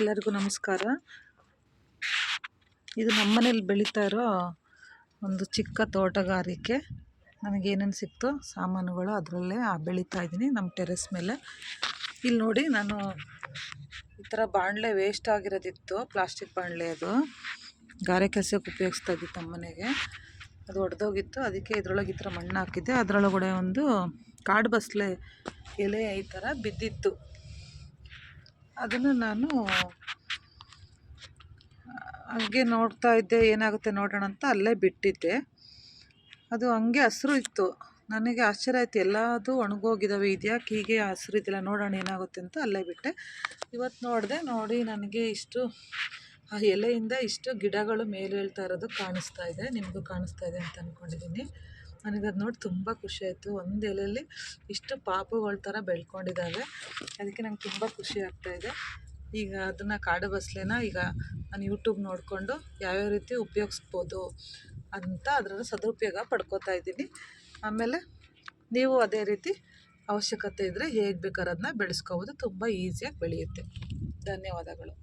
ಎಲ್ಲರಿಗೂ ನಮಸ್ಕಾರ. ಇದು ನಮ್ಮನೇಲಿ ಬೆಳೀತಾ ಇರೋ ಒಂದು ಚಿಕ್ಕ ತೋಟಗಾರಿಕೆ. ನನಗೇನೇನು ಸಿಕ್ತೋ ಸಾಮಾನುಗಳು ಅದರಲ್ಲೇ ಬೆಳೀತಾ ಇದ್ದೀನಿ ನಮ್ಮ ಟೆರೆಸ್ ಮೇಲೆ. ಇಲ್ಲಿ ನೋಡಿ ನಾನು ಈ ಥರ ಬಾಣಲೆ ವೇಸ್ಟ್ ಆಗಿರೋದಿತ್ತು ಪ್ಲಾಸ್ಟಿಕ್ ಬಾಣಲೆ ಅದು. ಗಾರೆ ಕೆಲಸಕ್ಕೆ ಉಪಯೋಗಿಸ್ತಾ ಇದ್ದಿತ್ತು ನಮ್ಮ ಮನೆಗೆ ಅದು ಒಡೆದೋಗಿತ್ತು, ಅದಕ್ಕೆ ಇದರೊಳಗೆ ಈ ಥರ ಮಣ್ಣು ಹಾಕಿದ್ದೆ. ಅದರೊಳಗಡೆ ಒಂದು ಕಾಡು ಬಸ್ಲೆ ಎಲೆ ಈ ಥರ ಬಿದ್ದಿತ್ತು. ಅದನ್ನು ನಾನು ಹಾಗೆ ನೋಡ್ತಾ ಇದ್ದೆ, ಏನಾಗುತ್ತೆ ನೋಡೋಣ ಅಂತ ಅಲ್ಲೇ ಬಿಟ್ಟಿದ್ದೆ. ಅದು ಹಂಗೆ ಹಸಿರು ಇತ್ತು. ನನಗೆ ಆಶ್ಚರ್ಯ ಆಯಿತು, ಎಲ್ಲದೂ ಒಣಗೋಗಿದ್ದಾವೆ ಇದ್ಯಾಕೆ ಹೀಗೆ ಹಸಿರು ಇದ್ದಿಲ್ಲ, ನೋಡೋಣ ಏನಾಗುತ್ತೆ ಅಂತ ಅಲ್ಲೇ ಬಿಟ್ಟೆ. ಇವತ್ತು ನೋಡಿದೆ, ನೋಡಿ ನನಗೆ ಇಷ್ಟು, ಆ ಎಲೆಯಿಂದ ಇಷ್ಟು ಗಿಡಗಳು ಮೇಲೇಳ್ತಾ ಇರೋದು ಕಾಣಿಸ್ತಾ ಇದೆ, ನಿಮಗೂ ಕಾಣಿಸ್ತಾ ಇದೆ ಅಂತ ಅಂದ್ಕೊಂಡಿದ್ದೀನಿ ನನಗದು ನೋಡಿ ತುಂಬ ಖುಷಿ ಆಯಿತು. ಒಂದು ಎಲೆಯಲ್ಲಿ ಇಷ್ಟು ಪಾಪುಗಳ ಥರ ಬೆಳ್ಕೊಂಡಿದ್ದಾವೆ ಅದಕ್ಕೆ ನಂಗೆ ತುಂಬ ಖುಷಿ ಆಗ್ತಾಯಿದೆ ಈಗ ಅದನ್ನು ಕಾಡು ಬಸಳೆನ ಈಗ ನಾನು ಯೂಟ್ಯೂಬ್ ನೋಡಿಕೊಂಡು ಯಾವ್ಯಾವ ರೀತಿ ಉಪಯೋಗಿಸ್ಬೋದು ಅಂತ ಅದರ ಸದುಪಯೋಗ ಪಡ್ಕೋತಾ ಇದ್ದೀನಿ. ಆಮೇಲೆ ನೀವು ಅದೇ ರೀತಿ ಅವಶ್ಯಕತೆ ಇದ್ದರೆ ಹೇಗೆ ಬೇಕಾದ್ರೆ ಅದನ್ನ ಬೆಳೆಸ್ಕೋಬೋದು. ತುಂಬ ಈಸಿಯಾಗಿ ಬೆಳೆಯುತ್ತೆ. ಧನ್ಯವಾದಗಳು.